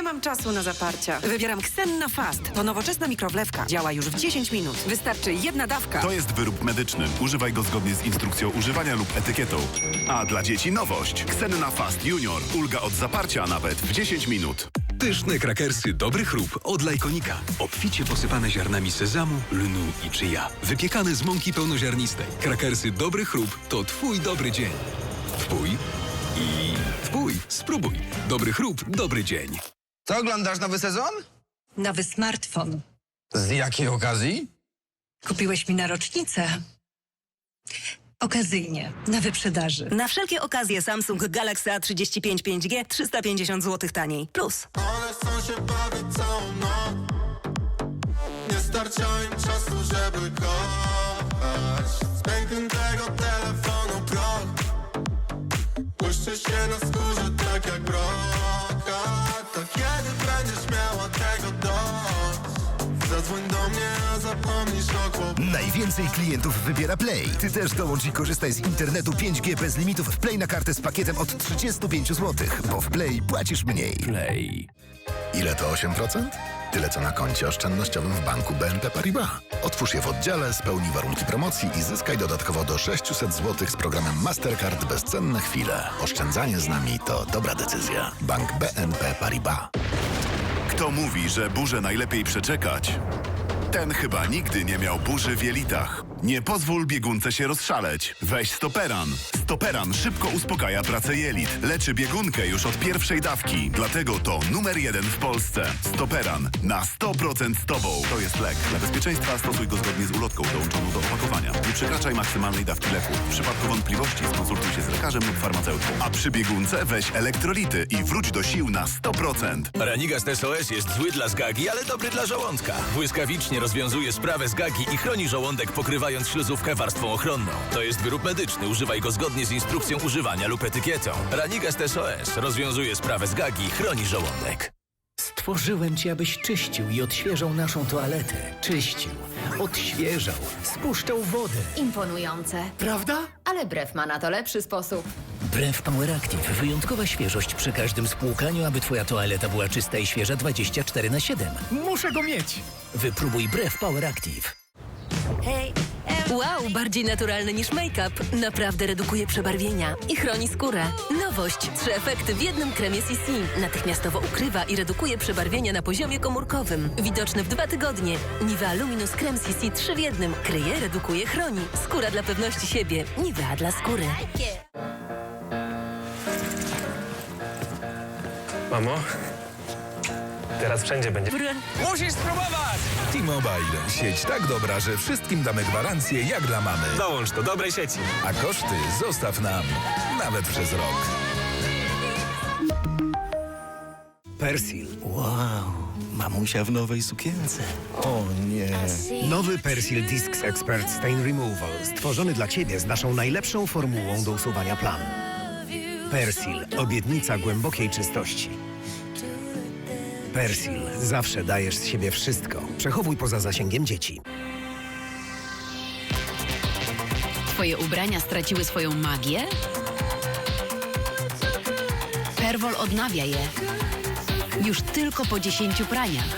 Nie mam czasu na zaparcia. Wybieram Xenna Fast. To nowoczesna mikrowlewka. Działa już w 10 minut. Wystarczy jedna dawka. To jest wyrób medyczny. Używaj go zgodnie z instrukcją używania lub etykietą. A dla dzieci nowość. Xenna Fast Junior. Ulga od zaparcia nawet w 10 minut. Pyszne krakersy Dobry Chrób od Lajkonika. Obficie posypane ziarnami sezamu, lnu i czyja. Wypiekane z mąki pełnoziarnistej. Krakersy Dobry Chrób to twój dobry dzień. Wpój i wpój. Spróbuj. Dobry Chrób, dobry dzień. Co oglądasz nowy sezon? Nowy smartfon. Z jakiej okazji? Kupiłeś mi na rocznicę. Okazyjnie, na wyprzedaży. Na wszelkie okazje Samsung Galaxy A35 5G 350 zł taniej. Plus. One chcą się bawić całą noc Nie starcza im czasu, żeby kochać Z pięknym tego telefonu proch Błyszczy się na skórze tak jak brokat Zadzwoń do mnie, a zapomnisz o kłopotach Najwięcej klientów wybiera Play. Ty też dołącz i korzystaj z internetu 5G bez limitów w Play na kartę z pakietem od 35 zł, bo w Play płacisz mniej. Play. Ile to 8%? Tyle co na koncie oszczędnościowym w banku BNP Paribas. Otwórz je w oddziale, spełnij warunki promocji i zyskaj dodatkowo do 600 zł z programem Mastercard Bezcenne chwile. Oszczędzanie z nami to dobra decyzja. Bank BNP Paribas. Kto mówi, że burzę najlepiej przeczekać? Ten chyba nigdy nie miał burzy w jelitach. Nie pozwól biegunce się rozszaleć. Weź stoperan. Stoperan szybko uspokaja pracę jelit. Leczy biegunkę już od pierwszej dawki. Dlatego to numer jeden w Polsce. Stoperan. Na 100% z Tobą. To jest lek. Dla bezpieczeństwa stosuj go zgodnie z ulotką dołączoną do opakowania. Nie przekraczaj maksymalnej dawki leku. W przypadku wątpliwości skonsultuj się z lekarzem lub farmaceutą. A przy biegunce weź elektrolity i wróć do sił na 100%. Ranigast SOS jest zły dla zgagi, ale dobry dla żołądka. Błyskawicznie rozwiązuje sprawę zgagi i chroni żołądek, pokrywając śluzówkę warstwą ochronną. To jest wyrób medyczny, używaj go zgodnie z instrukcją używania lub etykietą. Ranigast SOS rozwiązuje sprawę zgagi i chroni żołądek. Stworzyłem cię, abyś czyścił i odświeżał naszą toaletę. Czyścił, odświeżał, spuszczał wodę. Imponujące. Prawda? Ale brew ma na to lepszy sposób. Brew Power Active. Wyjątkowa świeżość przy każdym spłukaniu, aby twoja toaleta była czysta i świeża 24 na 7. Muszę go mieć! Wypróbuj Brew Power Active. Wow, bardziej naturalny niż make-up. Naprawdę redukuje przebarwienia i chroni skórę. Nowość. Trzy efekty w jednym kremie CC. Natychmiastowo ukrywa i redukuje przebarwienia na poziomie komórkowym. Widoczny w dwa tygodnie. Nivea Luminous Krem CC 3 w jednym. Kryje, redukuje, chroni. Skóra dla pewności siebie. Nivea dla skóry. Mamo? Teraz wszędzie będzie. Musisz spróbować! T-Mobile. Sieć tak dobra, że wszystkim damy gwarancję jak dla mamy. Dołącz do dobrej sieci. A koszty zostaw nam. Nawet przez rok. Persil. Wow, mamusia w nowej sukience. O nie. Nowy Persil Discs Expert Stain Removal, stworzony dla Ciebie z naszą najlepszą formułą do usuwania plam. Persil, obietnica głębokiej czystości. Persil, zawsze dajesz z siebie wszystko. Przechowuj poza zasięgiem dzieci. Twoje ubrania straciły swoją magię? Perwol odnawia je. Już tylko po 10 praniach.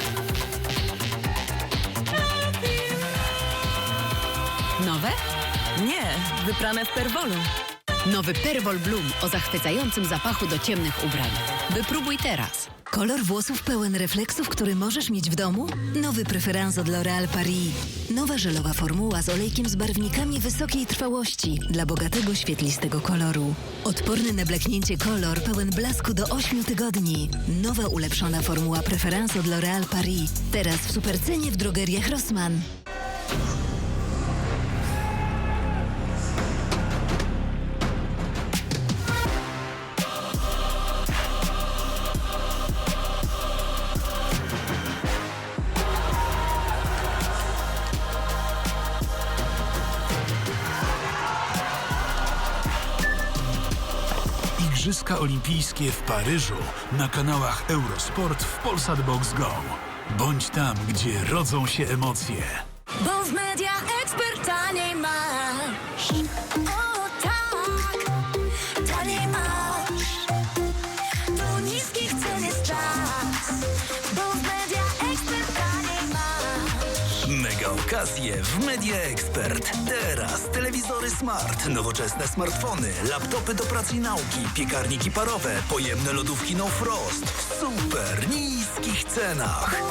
Nowe? Nie, wyprane w perwolu. Nowy Perwol Bloom o zachwycającym zapachu do ciemnych ubrań. Wypróbuj teraz. Kolor włosów pełen refleksów, który możesz mieć w domu? Nowy preferans od L'Oréal Paris. Nowa żelowa formuła z olejkiem z barwnikami wysokiej trwałości dla bogatego, świetlistego koloru. Odporny na blaknięcie kolor pełen blasku do 8 tygodni. Nowa ulepszona formuła preferans od L'Oréal Paris. Teraz w supercenie w drogeriach Rossmann. Igrzyska Olimpijskie w Paryżu na kanałach Eurosport w Polsat Box Go. Bądź tam, gdzie rodzą się emocje. Bo w Media Expert taniej masz. Wakacje w Media Expert. Teraz telewizory smart, nowoczesne smartfony, laptopy do pracy i nauki, piekarniki parowe, pojemne lodówki No Frost w super niskich cenach.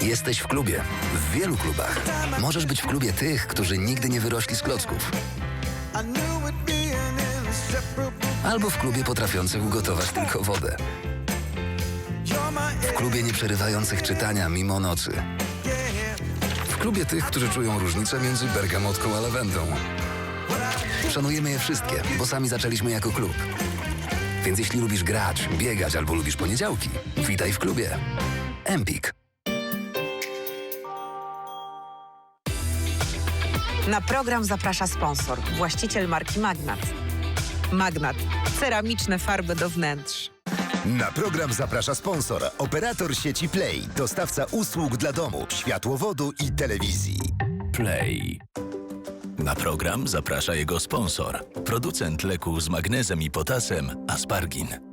Jesteś w klubie. W wielu klubach. Możesz być w klubie tych, którzy nigdy nie wyrośli z klocków. Albo w klubie potrafiących ugotować tylko wodę. Klubie nieprzerywających czytania mimo nocy. W klubie tych, którzy czują różnicę między bergamotką a lawendą. Szanujemy je wszystkie, bo sami zaczęliśmy jako klub. Więc jeśli lubisz grać, biegać albo lubisz poniedziałki, witaj w klubie. Empik. Na program zaprasza sponsor, właściciel marki Magnat. Magnat. Ceramiczne farby do wnętrz. Na program zaprasza sponsor, operator sieci Play, dostawca usług dla domu, światłowodu i telewizji. Play. Na program zaprasza jego sponsor, producent leku z magnezem i potasem Aspargin.